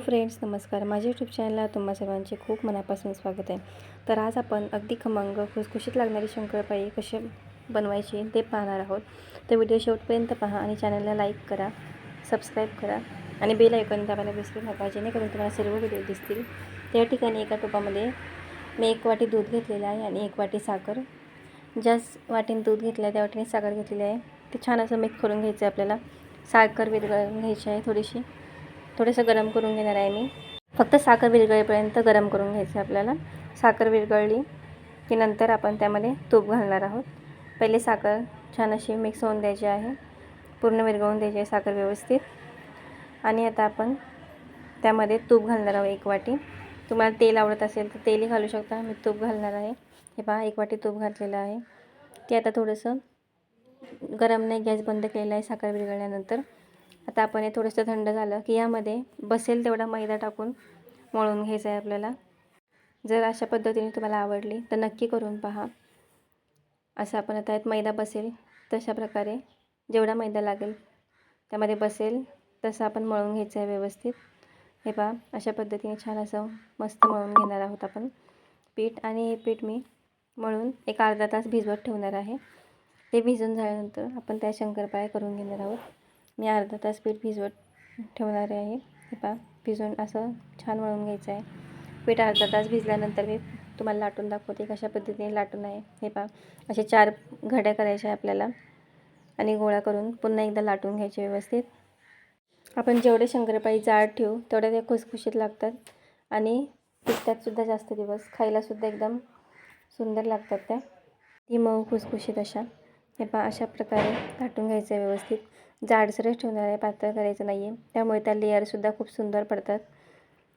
Friends नमस्कार. माझ्या YouTube चॅनलला तुम्हा सर्वांचे खूप मनापासून स्वागत आहे. तर आज आपण अगदी खमंग खुसखुशीत लागणारी शंकरपाळी कशी बनवायची ते पाहणार आहोत. तर व्हिडिओ शेवटपर्यंत पहा आणि चॅनलला लाईक करा सबस्क्राईब करा आणि बेल ऐकून दाबायला विसरू नका जेणेकरून तुम्हाला सर्व व्हिडिओ दिसतील. त्या ठिकाणी एका टोपामध्ये मी एक वाटी दूध घेतलेलं आहे आणि एक वाटी साखर. ज्या वाटीने दूध घेतलं आहे त्या वाटीने साखर घेतलेली आहे. ते छान असं मिक्स करून घ्यायचं आहे आपल्याला. साखर विरघळून घ्यायची आहे थोडीशी. थोडंसं गरम करून घेणार आहे मी. फक्त साखर विरघळेपर्यंत गरम करून घ्यायचं आहे आपल्याला. साखर विरघळली की नंतर आपण त्यामध्ये तूप घालणार आहोत. पहिले साखर छान अशी मिक्स होऊन द्यायची आहे. पूर्ण विरघळून द्यायची आहे साखर व्यवस्थित. आणि आता आपण त्यामध्ये तूप घालणार आहोत एक वाटी. तुम्हाला तेल आवडत असेल तर तेलही घालू शकता. मी तूप घालणार आहे. हे पहा एक वाटी तूप घातलेलं आहे. ते आता थोडंसं गरम नाही गॅस बंद केलेला आहे साखर विरघळल्यानंतर. आता आपण हे थोडंसं थंड झालं की यामध्ये बसेल तेवढा मैदा टाकून मळून घ्यायचा आहे आपल्याला. जर अशा पद्धतीने तुम्हाला आवडली तर नक्की करून पहा. असं आपण आता यात मैदा बसेल तशा प्रकारे. जेवढा मैदा लागेल त्यामध्ये बसेल तसं आपण मळून घ्यायचं आहे व्यवस्थित. हे पहा अशा पद्धतीने छान असं मस्त मळून घेणार आहोत आपण. पीठ आणि हे पीठ मी मळून एक अर्धा तास भिजवत ठेवणार आहे. ते भिजून झाल्यानंतर आपण त्या शंकरपाळ्या करून घेणार आहोत. मी अर्धा तास पीठ भिजवत ठेवणार आहे. हे पहा भिजवून असं छान वळून घ्यायचं आहे. पीठ अर्धा तास भिजल्यानंतर मी तुम्हाला लाटून दाखवते कशा पद्धतीने लाटून आहे. हे पहा असे चार घड्या करायच्या आपल्याला आणि गोळा करून पुन्हा एकदा लाटून घ्यायचे व्यवस्थित. आपण जेवढे शंकरपाळी जाड ठेवू तेवढ्या ते खुसखुशीत लागतात आणि टिकतातसुद्धा जास्त दिवस खायलासुद्धा एकदम सुंदर लागतात त्या. ती मऊ खुसखुशीत अशा. हे पहा अशा प्रकारे लाटून घ्यायचं आहे व्यवस्थित. जाडसरच ठेवणार आहे पातळ करायचं नाही आहे त्यामुळे त्या लेअरसुद्धा खूप सुंदर पडतात.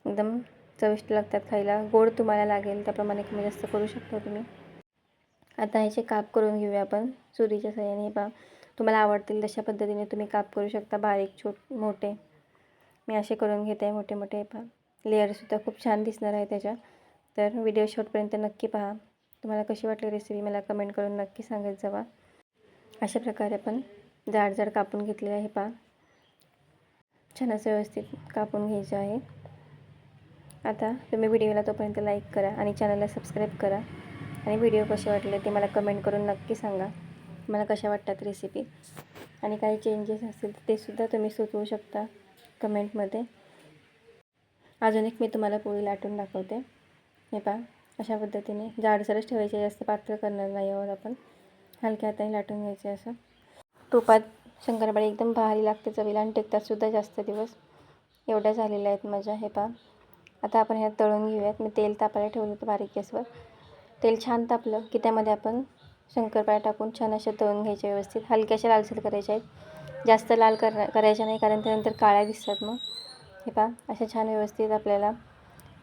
एकदम चविष्ट लागतात खायला. गोड तुम्हाला लागेल त्याप्रमाणे कमी जास्त करू शकता तुम्ही. आता ह्याचे काप करून घेऊया आपण चुरीच्या सहाय्याने पहा तुम्हाला आवडतील तशा पद्धतीने तुम्ही काप करू शकता बारीक छोट मोठे. मी असे करून घेते मोठे मोठे. पहा लेअरसुद्धा खूप छान दिसणार आहे त्याच्या तर व्हिडिओ शॉर्टपर्यंत नक्की पहा. तुम्हाला कशी वाटली रेसिपी मला कमेंट करून नक्की सांगत जावा. अशा प्रकारे आपण जाड जाड कापून घेतलेलं आहे पहा छान असं व्यवस्थित कापून घ्यायचं आहे. आता तुम्ही व्हिडिओला तोपर्यंत लाईक करा आणि चॅनलला सबस्क्राईब करा. आणि व्हिडिओ कसे वाटले ते मला कमेंट करून नक्की सांगा. मला कशा वाटतात रेसिपी आणि काही चेंजेस असतील तर ते सुद्धा तुम्ही सुचवू शकता कमेंटमध्ये अजून एक मी तुम्हाला पोळी लाटून दाखवते. हे पहा अशा पद्धतीने जाडसरच ठेवायचे जास्त पातळ करणार नाही आहोत आपण. हलक्या हाताने लाटून घ्यायचे असं. तुपात शंकरपाळी एकदम भारी लागते चवीला आणि टिकतातसुद्धा जास्त दिवस. एवढ्या झालेल्या आहेत माझ्या हे पहा. आता आपण ह्यात तळून घेऊयात. मी तेल तापायला ठेवलं होतं बारीक गॅसवर. तेल छान तापलं की त्यामध्ये आपण शंकरपाळ्या टाकून छान अशा तळून घ्यायच्या व्यवस्थित. हलक्याशा लालसर करायच्या आहेत. जास्त लाल कर करायच्या नाही कारण त्यानंतर काळ्या दिसतात मग. हे पहा अशा छान व्यवस्थित आपल्याला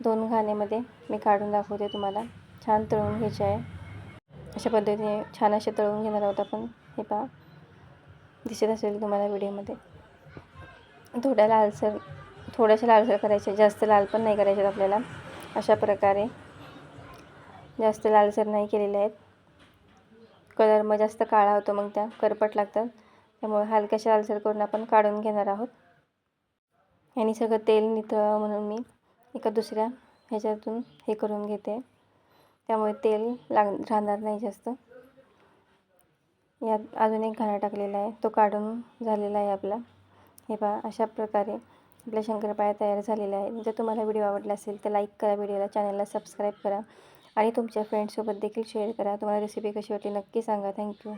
दोन घाण्यामध्ये मी काढून दाखवते तुम्हाला. छान तळून घ्यायचे आहे. अशा पद्धतीने छान असे तळून घेणार आहोत आपण. हे पहा. दिसत असेल तुम्हाला व्हिडिओमध्ये. थोड्या लालसर थोड्याशा लालसर करायचे जास्त लाल पण नाही करायचे आपल्याला. अशा प्रकारे. जास्त लालसर नाही केलेले आहेत. कलर मग जास्त काळा होतो मग त्या करपट लागतात. त्यामुळे हलक्याशा लालसर करून आपण काढून घेणार आहोत. आणि सगळं तेल नितळ म्हणून मी एका दुसऱ्या ह्याच्यातून हे करून घेते. त्यामुळे तेल लाग राहणार नाही जास्त. यात अजून एक घाणा टाकलेला आहे. तो काढून झालेला आहे आपला. हे पहा अशा प्रकारे आपल्या शंकरपाळ्या तयार झालेल्या आहेत. जर तुम्हाला व्हिडिओ आवडला असेल तर लाईक करा व्हिडिओला चॅनलला सबस्क्राईब करा आणि तुमच्या फ्रेंड्ससोबत देखील शेअर करा. तुम्हाला रेसिपी कशी वाटली नक्की सांगा. थँक्यू